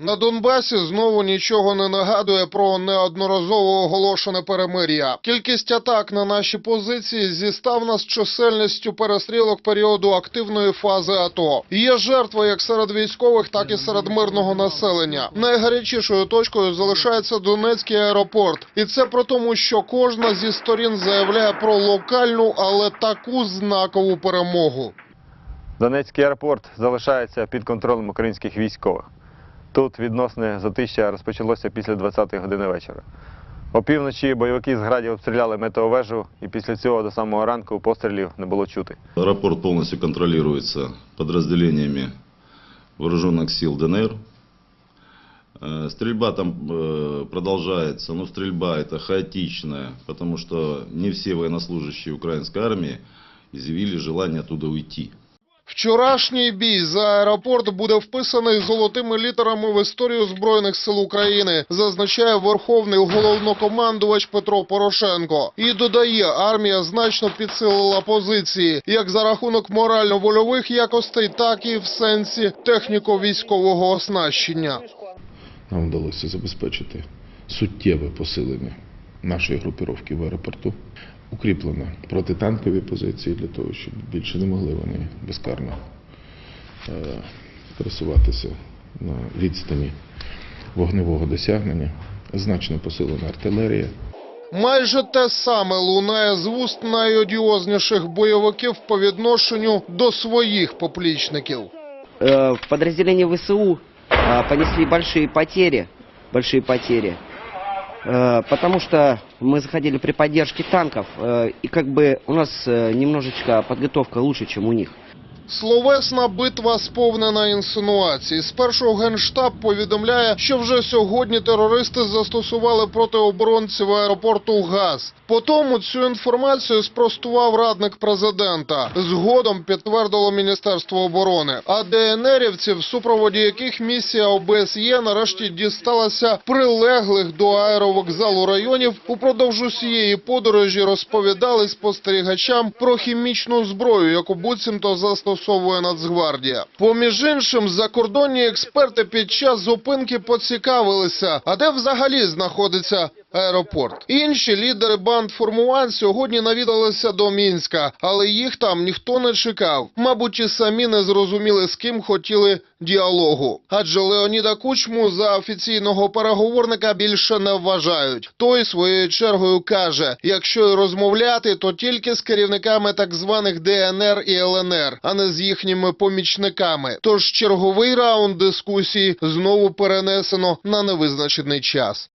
На Донбасі знову нічого не нагадує про неодноразово оголошене перемир'я. Кількість атак на наші позиції зіставна з чисельністю перестрілок періоду активної фази АТО. Є жертви як серед військових, так і серед мирного населення. Найгарячішою точкою залишається Донецький аеропорт, і це про тому, що кожна зі сторін заявляє про локальну, але таку знакову перемогу. Донецький аеропорт залишається під контролем українських військових. Тут відносне затища розпочалося після 20-ї години вечора. Опівночі бойовики з градів обстріляли метеовежу, і після цього до самого ранку пострілів не було чути. Аэропорт полностью контролируется подразделениями вооруженных сил ДНР. Э, Стрельба там э, продолжается, но стрельба это хаотичная, потому что не все военнослужащие украинской армии изъявили желание оттуда уйти. Вчорашній бій за аеропорт буде вписаний золотими літерами в історію збройних сил України, зазначає верховний головнокомандувач Петро Порошенко. І додає, армія значно підсилила позиції як за рахунок морально-вольових якостей, так і в сенсі техніко-військового оснащення. Нам вдалося забезпечити суттєве посилення нашої групіровки в аеропорту Укріплено протитанкові позиції для того, щоб більше не могли вони безкарно е, пересуватися на відстані вогневого досягнення. Значно посилена артилерія. Майже те саме лунає з вуст найодіозніших бойовиків по відношенню до своїх поплічників. Э, в подразделении ВСУ э, понесли большие потери, большие потери, Э, потому что мы заходили при поддержке танков, э, и как бы у нас э, немножечко подготовка лучше, чем у них. Словесна битва сповнена інсинуацій. Спершу генштаб повідомляє, що вже сьогодні терористи застосували проти оборонців аеропорту газ. Потім цю інформацію спростував радник президента. Згодом підтвердило Міністерство оборони. А ДНРівці, в супроводі яких місія ОБСЄ нарешті дісталася прилеглих до аеровокзалу районів, упродовж усієї подорожі розповідали спостерігачам про хімічну зброю, яку буцімто застосовує Нацгвардія. Поміж іншим, закордонні експерти під час зупинки поцікавилися, а де взагалі знаходиться аеропорт. Інші лідери банд формувань сьогодні навідалися до Мінська, але їх там ніхто не чекав. Мабуть, і самі не зрозуміли, з ким хотіли діалогу. Адже Леоніда Кучму за офіційного переговорника більше не вважають. Той своєю чергою каже: якщо й розмовляти, то тільки з керівниками так званих ДНР і ЛНР, а не з їхніми помічниками. Тож черговий раунд дискусії знову перенесено на невизначений час.